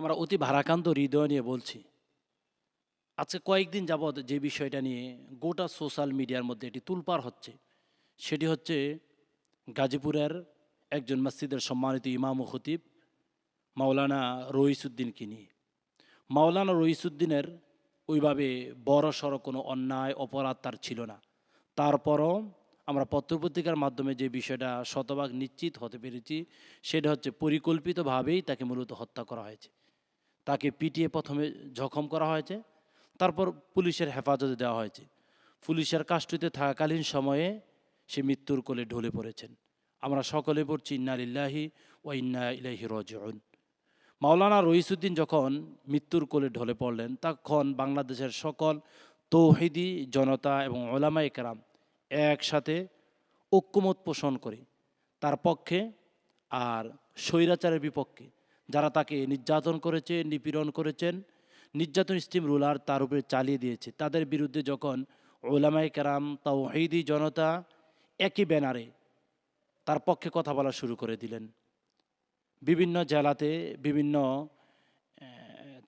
আমরা অতি ভারাকান্ত হৃদয় নিয়ে বলছি। আজকে কয়েকদিন যাবৎ যে বিষয়টা নিয়ে গোটা সোশ্যাল মিডিয়ার মধ্যে এটি তুলপার হচ্ছে, সেটি হচ্ছে গাজীপুরের একজন মসজিদের সম্মানিত ইমাম ও খতিব, মাওলানা রইসুদ্দিনকে নিয়ে মাওলানা রইসুদ্দিনের ওইভাবে বড় সড়ো কোনো অন্যায়, অপরাধ তার ছিল না। তারপরও আমরা পত্রপত্রিকার মাধ্যমে যে বিষয়টা শতভাগ নিশ্চিত হতে পেরেছি, সেটা হচ্ছে পরিকল্পিতভাবেই তাকে মূলত হত্যা করা হয়েছে। তাকে পিটিয়ে প্রথমে জখম করা হয়েছে, তারপর পুলিশের হেফাজতে দেওয়া হয়েছে। পুলিশের কাস্টডিতে থাকাকালীন সময়ে সে মৃত্যুর কোলে ঢলে পড়েছেন। আমরা সকলে পড়ছি, ইন্না লিল্লাহি ও ইন্না ইলাইহি রাজিউন। মাওলানা রইসুদ্দিন যখন মৃত্যুর কোলে ঢলে পড়লেন, তখন বাংলাদেশের সকল তৌহিদি জনতা এবং ওলামা একরাম একসাথে ঐক্যমত পোষণ করে, তার পক্ষে আর স্বৈরাচারের বিপক্ষে যারা তাকে নির্যাতন করেছে, নিপীড়ন করেছেন, নির্যাতন স্টিম রুলার তার উপরে চালিয়ে দিয়েছে। তাদের বিরুদ্ধে যখন ওলামাই কেরাম, তাওহিদি জনতা একই ব্যানারে তার পক্ষে কথা বলা শুরু করে দিলেন। বিভিন্ন জেলাতে, বিভিন্ন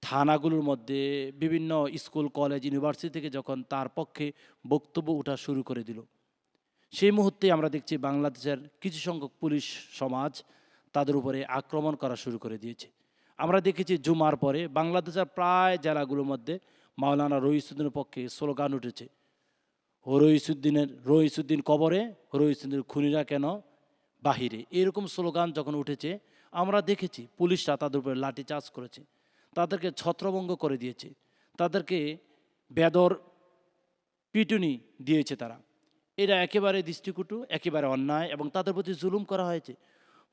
থানাগুলোর মধ্যে, বিভিন্ন স্কুল, কলেজ, ইউনিভার্সিটি থেকে যখন তার পক্ষে বক্তব্য ওঠা শুরু করে দিল। সেই মুহূর্তে আমরা দেখছি বাংলাদেশের কিছু সংখ্যক পুলিশ সমাজ তাদের উপরে আক্রমণ করা শুরু করে দিয়েছে। আমরা দেখেছি জুমার পরে বাংলাদেশের প্রায় জেলাগুলোর মধ্যে মাওলানা রইসুদ্দিনের পক্ষে স্লোগান উঠেছে ও রইসুদ্দিনের রইসুদ্দিন কবরে রইসুদ্দিনের খুনিরা কেন বাহিরে। এরকম স্লোগান যখন উঠেছে, আমরা দেখেছি পুলিশরা তাদের উপরে লাঠি চার্জ করেছে, তাদেরকে ছত্রভঙ্গ করে দিয়েছে, তাদেরকে বেদর পিটুনি দিয়েছে তারা। এরা একেবারে দৃষ্টিকুটু, একেবারে অন্যায় এবং তাদের প্রতি জুলুম করা হয়েছে।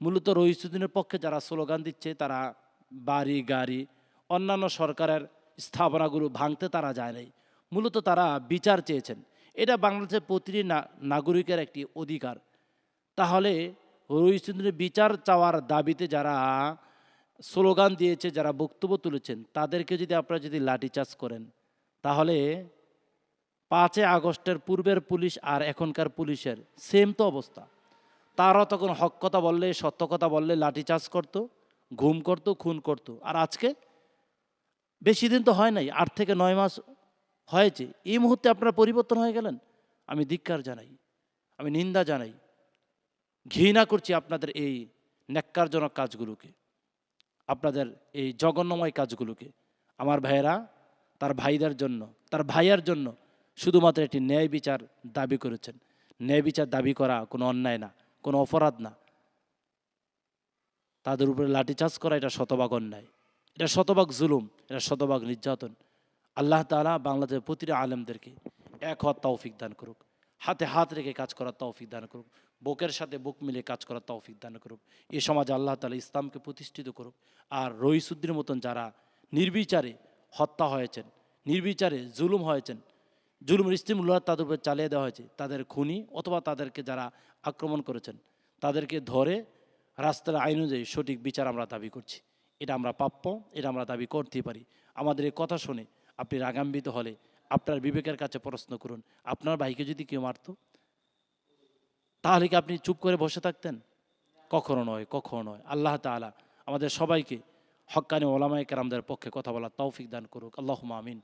মূলত রহিসুদ্দিনের পক্ষে যারা স্লোগান দিচ্ছে, তারা বাড়ি, গাড়ি, অন্যান্য সরকারের স্থাপনাগুলো ভাঙতে তারা যায় নাই। মূলত তারা বিচার চেয়েছেন। এটা বাংলাদেশের প্রতিটি নাগরিকের একটি অধিকার। তাহলে রহিসুদ্দিনের বিচার চাওয়ার দাবিতে যারা স্লোগান দিয়েছে, যারা বক্তব্য তুলেছেন, তাদেরকে যদি আপনারা যদি লাঠিচার্জ করেন, তাহলে পাঁচে আগস্টের পূর্বের পুলিশ আর এখনকার পুলিশের সেম তো অবস্থা। তারা তখন হক কথা বললে, সত্য কথা বললে, লাঠি লাঠিচার্জ করতো, ঘুম করতো, খুন করতো। আর আজকে বেশি দিন তো হয় নাই, আট থেকে নয় মাস হয়েছে। এই মুহূর্তে আপনারা পরিবর্তন হয়ে গেলেন? আমি ধিক্কার জানাই, আমি নিন্দা জানাই, ঘৃণা করছি আপনাদের এই ন্যাক্কারজনক কাজগুলোকে, আপনাদের এই জঘন্যময় কাজগুলোকে। আমার ভাইয়েরা, তার ভাইদের জন্য, তার ভাইয়ার জন্য শুধুমাত্র একটি ন্যায় বিচার দাবি করেছেন। ন্যায় বিচার দাবি করা কোনো অন্যায় না। কোনো অপরাধ না। তাদের উপরে লাঠিচার্জ করা এটা শতভাগ অন্যায়। এটা শতভাগ জুলুম, এটা শতভাগ নির্যাতন। আল্লাহ তাআলা বাংলাদেশের প্রতিটা আলেমদেরকে এক হওয়ার তৌফিক দান করুক। হাতে হাত রেখে কাজ করার তৌফিক দান করুক। বুকের সাথে বুক মিলে কাজ করার তৌফিক দান করুক। এ সমাজে আল্লাহ তাআলা ইসলামকে প্রতিষ্ঠিত করুক। আর রহিসুদ্দিনের মতন যারা নির্বিচারে হত্যা হয়েছেন, নির্বিচারে জুলুম হয়েছেন জুলুমের ইস্তিমুল্লাহ তাদের উপর চালিয়ে দেওয়া হয়েছে। তাদের খুনি অথবা তাদেরকে যারা আক্রমণ করেছেন, তাদেরকে ধরে রাস্তার আইন অনুযায়ী সঠিক বিচার আমরা দাবি করছি। এটা আমরা প্রাপ্য, এটা আমরা দাবি করতেই পারি। আমাদের এই কথা শুনে আপনি রাগান্বিত হলে আপনার বিবেকের কাছে প্রশ্ন করুন, আপনার ভাইকে যদি কেউ মারত, তাহলে কি আপনি চুপ করে বসে থাকতেন? কখনো নয় কখনো নয়। আল্লাহ তাআলা আমাদের সবাইকে হক্কানি ওলামায়ে কেরামদের পক্ষে কথা বলার তৌফিক দান করুক। আল্লাহ আমিন।